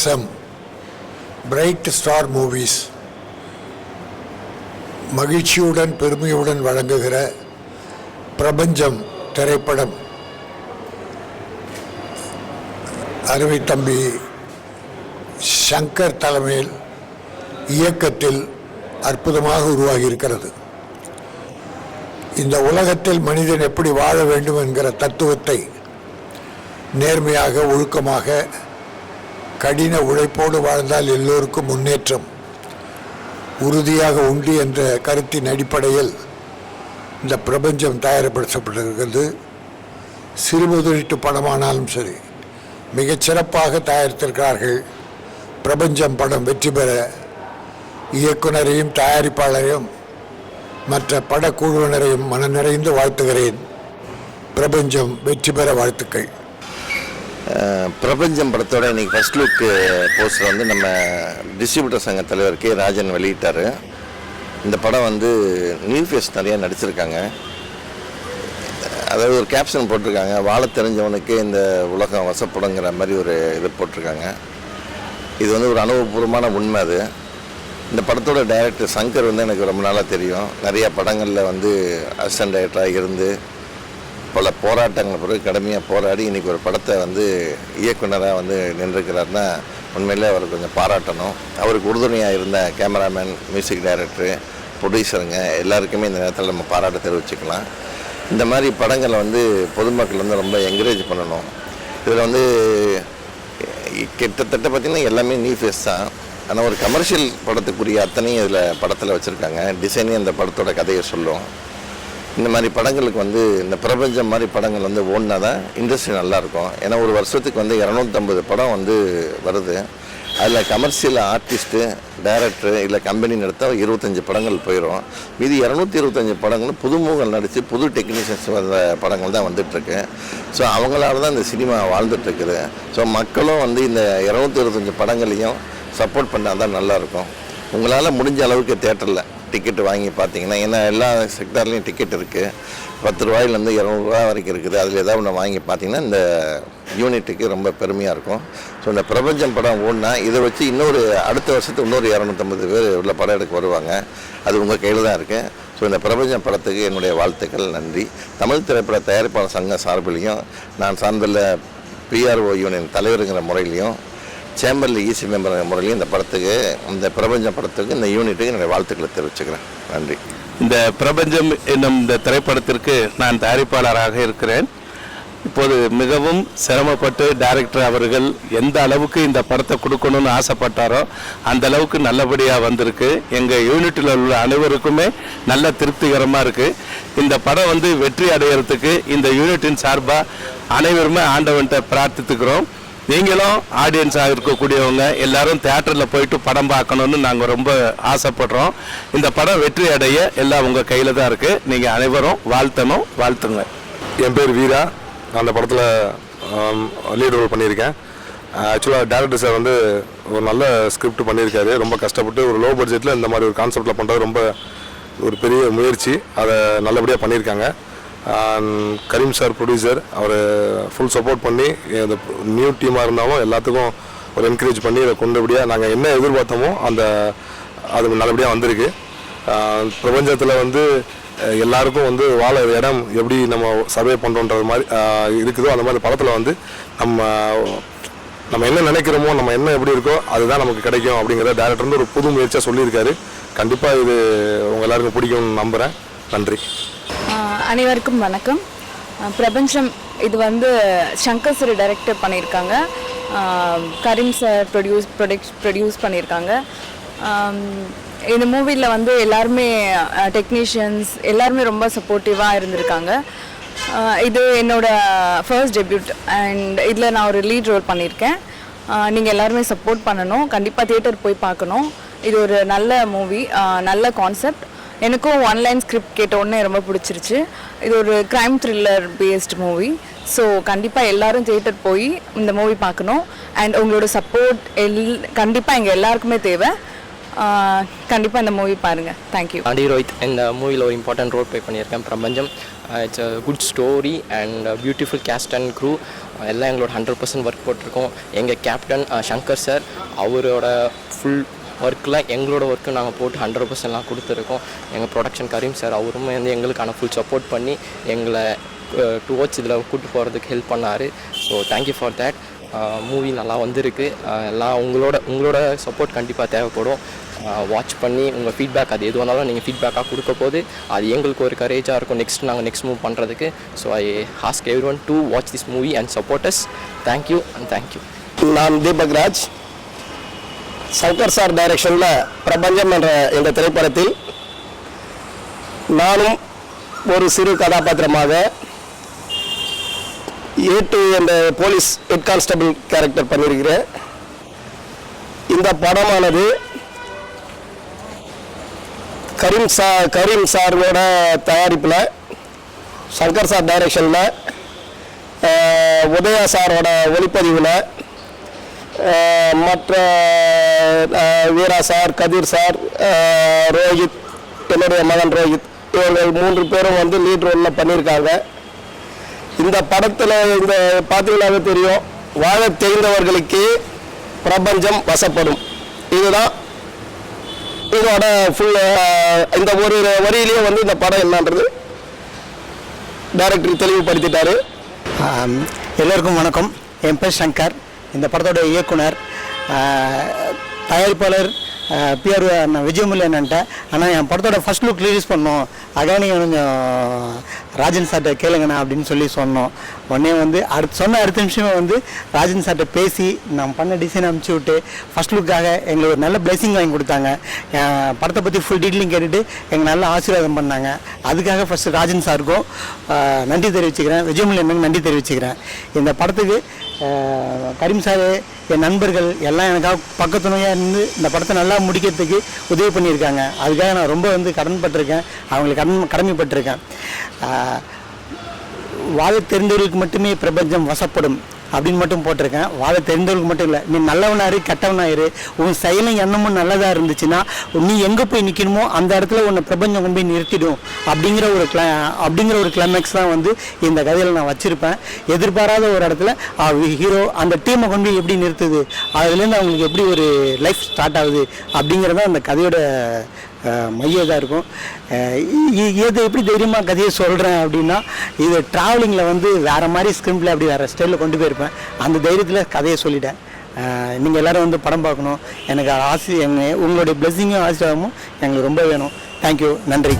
SM bright star movies மகிழ்ச்சியுடன் பெருமையுடன் வழங்குகிற பிரபஞ்சம் திரைப்படம். அருமை தம்பி சங்கர் தலைமையில் இயக்கத்தில் அற்புதமாக உருவாகி இருக்கிறது இந்த உலகத்தில் மனிதன் எப்படி வாழ வேண்டும் என்கிற தத்துவத்தை நேர்மையாக ஒழுக்கமாக கடின உழைப்போடு வாழ்ந்தால் எல்லோருக்கும் முன்னேற்றம். உறுதியாக உண்டு என்ற கருத்தின் அடிப்படையில் இந்த பிரபஞ்சம் தயார்படுத்தப்பட்டிருக்கிறது. சிறு முதலீட்டு படமானாலும் சரி மிகச்சிறப்பாக தயாரித்திருக்கிறார்கள். பிரபஞ்சம் படம் வெற்றி பெற இயக்குனரையும் தயாரிப்பாளரையும் மற்ற படக்குழுவினரையும் மன நிறைந்து வாழ்த்துகிறேன். பிரபஞ்சம் வெற்றி பெற வாழ்த்துக்கள். பிரபஞ்சம் படத்தோட இன்றைக்கி ஃபர்ஸ்ட் லுக் போஸ்டர் வந்து நம்ம டிஸ்ட்ரிபியூட்டர் சங்க தலைவர் கே. ராஜன் வெளியிட்டார். இந்த படம் வந்து நியூ ஃபேஸ் நிறையா நடிச்சிருக்காங்க. அதாவது ஒரு கேப்ஷன் போட்டிருக்காங்க. வாழ தெரிஞ்சவனுக்கு இந்த உலகம் வசப்படுங்கிற மாதிரி ஒரு இது போட்டிருக்காங்க. இது வந்து ஒரு அனுபவபூர்வமான உண்மை அது. இந்த படத்தோட டைரக்டர் சங்கர் வந்து எனக்கு ரொம்ப நாளாக தெரியும். நிறையா படங்களில் வந்து அசிஸ்டன்ட் டைரக்டராக இருந்து பல போராட்டங்கள் பிறகு கடுமையாக போராடி இன்றைக்கி ஒரு படத்தை வந்து இயக்குனராக வந்து நின்றுக்கிறாருன்னா உண்மையிலே அவர் கொஞ்சம் பாராட்டணும். அவருக்கு உறுதுணையாக இருந்த கேமராமேன் மியூசிக் டைரக்டரு ப்ரொடியூசருங்க எல்லாருக்குமே இந்த நேரத்தில் நம்ம பாராட்ட தெரிவிச்சுக்கலாம். இந்த மாதிரி படங்களை வந்து பொதுமக்கள் வந்து ரொம்ப என்கரேஜ் பண்ணணும். இதில் வந்து கிட்டத்தட்ட பார்த்திங்கன்னா எல்லாமே நியூ ஃபேஸ் தான். ஆனால் ஒரு கமர்ஷியல் படத்துக்குரிய அத்தனையும் இதில் படத்தில் வச்சுருக்காங்க. டிசைனே அந்த படத்தோட கதையை சொல்லும். இந்த மாதிரி படங்களுக்கு வந்து இந்த பிரபஞ்சம் மாதிரி படங்கள் வந்து ஓடினா தான் இண்டஸ்ட்ரி நல்லாயிருக்கும். ஏன்னா ஒரு வருஷத்துக்கு வந்து இரநூத்தம்பது படம் வந்து வருது. அதில் கமர்ஷியல் ஆர்டிஸ்ட்டு டைரக்டரு இல்லை கம்பெனி நடத்தால் இருபத்தஞ்சி படங்கள் போயிடும் மீதி இரநூத்தி இருபத்தஞ்சி படங்களும் புதுமுகங்கள் நடித்து புது டெக்னீஷியன்ஸ் வந்த படங்கள் தான் வந்துட்டுருக்கு. ஸோ அவங்களால தான் இந்த சினிமா வாழ்ந்துட்டுருக்குது. ஸோ மக்களும் வந்து இந்த இரநூத்தி இருபத்தஞ்சி படங்களையும் சப்போர்ட் பண்ணால் தான் நல்லாயிருக்கும். உங்களால் முடிஞ்ச அளவுக்கு தேட்டரில் டிக்கெட் வாங்கி பார்த்தீங்கன்னா ஏன்னா எல்லா செக்டார்லேயும் டிக்கெட் இருக்குது பத்து ரூபாயிலேருந்து இரநூறுவா வரைக்கும் இருக்குது. அதில் ஏதாவது ஒன்று வாங்கி பார்த்தீங்கன்னா இந்த யூனிட்டுக்கு ரொம்ப பெருமையாக இருக்கும். ஸோ இந்த பிரபஞ்சம் படம் ஓடினா இதை வச்சு இன்னொரு அடுத்த வருஷத்துக்கு இன்னொரு இரநூத்தம்பது பேர் உள்ள படம் எடுக்க வருவாங்க. அது உங்கள் கையில் தான் இருக்குது ஸோ இந்த பிரபஞ்சம் படத்துக்கு என்னுடைய வாழ்த்துக்கள் நன்றி. தமிழ் திரைப்பட தயாரிப்பாளர் சங்கம் சார்பிலையும் நான் சார்ந்துள்ள பிஆர்ஓ யூனியன் தலைவருங்கிற முறையிலையும் சேம்பரில் ஈசி மெம்பர் முறையிலையும் இந்த படத்துக்கு இந்த பிரபஞ்சம் படத்துக்கு இந்த யூனிட்டுக்கு என்னுடைய வாழ்த்துக்களை தெரிவிச்சுக்கிறேன். நன்றி. இந்த பிரபஞ்சம் என்னும் இந்த திரைப்படத்திற்கு நான் தயாரிப்பாளராக இருக்கிறேன். இப்போது மிகவும் சிரமப்பட்டு டைரக்டர் அவர்கள் எந்த அளவுக்கு இந்த படத்தை கொடுக்கணும்னு ஆசைப்பட்டாரோ அந்த அளவுக்கு நல்லபடியாக வந்திருக்கு. எங்கள் யூனிட்டில் உள்ள அனைவருக்குமே நல்ல திருப்திகரமாக இருக்குது இந்த படம் வந்து வெற்றி அடையிறதுக்கு இந்த யூனிட்டின் சார்பாக அனைவருமே ஆண்டவன்கிட்ட பிரார்த்தித்துக்கிறோம். நீங்களும் ஆடியன்ஸாக இருக்கக்கூடியவங்க எல்லாரும் தேட்டரில் போயிட்டு படம் பார்க்கணும்னு நாங்கள் ரொம்ப ஆசைப்படுறோம். இந்த படம் வெற்றி அடைய எல்லாம் உங்கள் கையில் தான் இருக்குது நீங்கள் அனைவரும் வாழ்த்தணும் வாழ்த்துங்க. என் பேர் வீரா. நான் அந்த படத்தில் லீட் ரோல் பண்ணியிருக்கேன். ஆக்சுவலாக டேரக்டர் சார் வந்து ஒரு நல்ல ஸ்கிரிப்ட் பண்ணியிருக்காரு. ரொம்ப கஷ்டப்பட்டு ஒரு லோ பட்ஜெட்டில் இந்த மாதிரி ஒரு கான்செப்டில் பண்ணுறது ரொம்ப ஒரு பெரிய முயற்சி. அதை நல்லபடியாக பண்ணியிருக்காங்க. கரீம் சார் ப்ரொடியூசர் அவர் ஃபுல் சப்போர்ட் பண்ணி இந்த நியூ டீமாக இருந்தாலும் எல்லாத்துக்கும் ஒரு என்கரேஜ் பண்ணி இதை கொண்டபடியாக நாங்கள் என்ன எதிர்பார்த்தோமோ அந்த அது நல்லபடியாக வந்திருக்கு. Um, பிரபஞ்சத்தில் வந்து எல்லாருக்கும் வந்து வாழ இடம் எப்படி நம்ம சர்வே பண்ணுறோன்றது மாதிரி இருக்குதோ அந்த மாதிரி படத்தில் வந்து நம்ம நம்ம என்ன நினைக்கிறோமோ நம்ம என்ன எப்படி இருக்கோ அதுதான் நமக்கு கிடைக்கும் அப்படிங்கிறத டேரக்டர் வந்து ஒரு புது முயற்சியாக சொல்லியிருக்காரு. கண்டிப்பாக இது உங்கள் எல்லாருக்கும் பிடிக்கும்னு நம்புகிறேன் நன்றி. அனைவருக்கும் வணக்கம். பிரபஞ்சம் இது வந்து சங்கர் சார் டைரக்டர் பண்ணியிருக்காங்க. Karim sir produce product produce பண்ணியிருக்காங்க. இந்த மூவியில் வந்து எல்லாருமே டெக்னீஷியன்ஸ் எல்லாருமே ரொம்ப சப்போர்ட்டிவாக இருந்திருக்காங்க. இது என்னோடய ஃபர்ஸ்ட் டெபியூட் அண்ட் இதில் நான் ஒரு லீட் ரோல் பண்ணியிருக்கேன். நீங்கள் எல்லாருமே சப்போர்ட் பண்ணணும். கண்டிப்பாக தியேட்டர் போய் பார்க்கணும். இது ஒரு நல்ல மூவி நல்ல கான்செப்ட் எனக்கும் ஒன்லைன் ஸ்கிரிப்ட் கேட்ட ரொம்ப பிடிச்சிருச்சு. இது ஒரு crime thriller based movie so கண்டிப்பாக எல்லாரும் தியேட்டர் போய் இந்த மூவி பார்க்கணும். அண்ட் உங்களோட சப்போர்ட் எல் கண்டிப்பாக எங்கள் எல்லாருக்குமே தேவை. கண்டிப்பாக இந்த மூவி பாருங்கள் தேங்க்யூ அடி ரோஹித் இந்த மூவியில் ஒரு இம்பார்ட்டன்ட் ரோல் ப்ளே பண்ணியிருக்கேன். Prapancham. It's a good story and beautiful cast and crew எல்லாம் எங்களோட ஹண்ட்ரட் பர்சன்ட் ஒர்க் போட்டிருக்கோம். எங்கள் கேப்டன் சங்கர் சார் அவரோட ஃபுல் ஒர்க்கில் எங்களோட ஒர்க்கு நாங்கள் போட்டு ஹண்ட்ரட் பர்சன்ட்லாம் கொடுத்துருக்கோம். எங்கள் ப்ரொடக்ஷன் கரீம் சார் அவருமே வந்து எங்களுக்கான ஃபுல் சப்போர்ட் பண்ணி எங்களை டுவோர்ட்ஸ் இதில் கூப்பிட்டு போகிறதுக்கு ஹெல்ப் பண்ணார். So thank you for that movie நல்லா வந்திருக்கு. எல்லாம் உங்களோட உங்களோட சப்போர்ட் கண்டிப்பாக தேவைப்படும். வாட்ச் பண்ணி உங்கள் ஃபீட்பேக் அது எது வேணாலும் நீங்கள் ஃபீட்பேக்காக கொடுக்க போது அது எங்களுக்கு ஒரு கரேஜாக இருக்கும் நெக்ஸ்ட் நாங்கள் நெக்ஸ்ட் மூவ் பண்ணுறதுக்கு so I ask everyone to watch this movie and support us thank you and thank you நான் தீபக் ராஜ் சங்கர் சார் டைரக்ஷனில் பிரபஞ்சம் என்ற இந்த திரைப்படத்தில் நானும் ஒரு சிறு கதாபாத்திரமாக ஏட்டு என்ற போலீஸ் ஹெட் கான்ஸ்டபிள் கேரக்டர் பண்ணியிருக்கிறேன். இந்த படமானது கரீம் சா கரீம் சாரோட தயாரிப்பில் சங்கர் சார் டைரக்ஷனில் உதயா சாரோட ஒளிப்பதிவில் மற்ற வீரா சார் கதிர் சார் ரோஹித் என்னுடைய மகன் ரோஹித் இவர்கள் மூன்று பேரும் வந்து லீட் ரோலில் பண்ணியிருக்காங்க. இந்த படத்தில் இந்த பார்த்தீங்கன்னாவே தெரியும் வாழ தெரிந்தவர்களுக்கு பிரபஞ்சம் வசப்படும். இதுதான் இதோட ஃபுல் இந்த ஒரு வரியிலேயே வந்து இந்த படம் என்னன்றது டைரக்டர் தெளிவுபடுத்திட்டாரு. எல்லோருக்கும் வணக்கம். என் பேர் சங்கர். இந்த படத்தோட இயக்குனர் தயாரிப்பாளர் பிஆர் விஜயமுல்ல என்னன்ட்ட ஆனால் என் படத்தோட ஃபர்ஸ்ட் லுக் ரிலீஸ் பண்ணோம் அதான் நீங்கள் கொஞ்சம் ராஜன் சார்கிட்ட கேளுங்கண்ணா அப்படின்னு சொல்லி சொன்னோம். உடனே வந்து அடுத்து சொன்ன அடுத்த நிமிஷமே வந்து ராஜன் சார்கிட்ட பேசி நான் பண்ண டிசைன் அனுப்பிச்சி விட்டு ஃபர்ஸ்ட் லுக்காக எங்களுக்கு ஒரு நல்ல பிளெஸிங் வாங்கி கொடுத்தாங்க. என் படத்தை பற்றி ஃபுல் டீட்டெயிலும் கேட்டுட்டு எங்கள் நல்ல ஆசீர்வாதம் பண்ணாங்க. அதுக்காக ஃபஸ்ட்டு ராஜன் சாருக்கும் நன்றி தெரிவிச்சுக்கிறேன். விஜயமுல்லி எனக்கு நன்றி தெரிவிச்சுக்கிறேன். இந்த படத்துக்கு கரீம் சார் என் நண்பர்கள் எல்லாம் எனக்காக பக்கத்துணையாக இருந்து இந்த படத்தை நல்லா முடிக்கிறதுக்கு உதவி பண்ணியிருக்காங்க. அதுக்காக நான் ரொம்ப வந்து கடன்பட்டிருக்கேன். அவங்களுக்கு கடன் கடமைப்பட்டிருக்கேன். வாழ தெரிந்தவர்களுக்கு மட்டுமே பிரபஞ்சம் வசப்படும். அப்படின்னு மட்டும் போட்டிருக்கேன். வாழ தெரிந்தவர்களுக்கு மட்டும் இல்லை. நீ நல்லவனாரு கெட்டவனாயிரு உன் செயலும் எண்ணமும் நல்லதாக இருந்துச்சுன்னா நீ எங்கே போய் நிற்கணுமோ அந்த இடத்துல உன்னை பிரபஞ்சம் கொண்டு போய் நிறுத்திடும். அப்படிங்கிற ஒரு கிளா அப்படிங்கிற ஒரு கிளைமேக்ஸ் தான் வந்து இந்த கதையில் நான் வச்சுருப்பேன். எதிர்பாராத ஒரு இடத்துல ஹீரோ அந்த டீமை கொண்டு போய் எப்படி நிறுத்துது? அதுலேருந்து அவங்களுக்கு எப்படி ஒரு லைஃப் ஸ்டார்ட் ஆகுது? அப்படிங்கிறது அந்த கதையோட மையம் இதாக இருக்கும். இது எப்படி தைரியமாக கதையை சொல்கிறேன் அப்படின்னா இது ட்ராவலிங்கில் வந்து வேறு மாதிரி ஸ்கிரிப்டில் அப்படி வேறு ஸ்டைலில் கொண்டு போயிருப்பேன். அந்த தைரியத்தில் கதையை சொல்லிட்டேன். நீங்கள் எல்லோரும் வந்து படம் பார்க்கணும். எனக்கு ஆசி எங்கள் உங்களுடைய பிளெஸிங்கும் ஆசீர்வாதமும் எங்களுக்கு ரொம்ப வேணும். தேங்க்யூ நன்றி.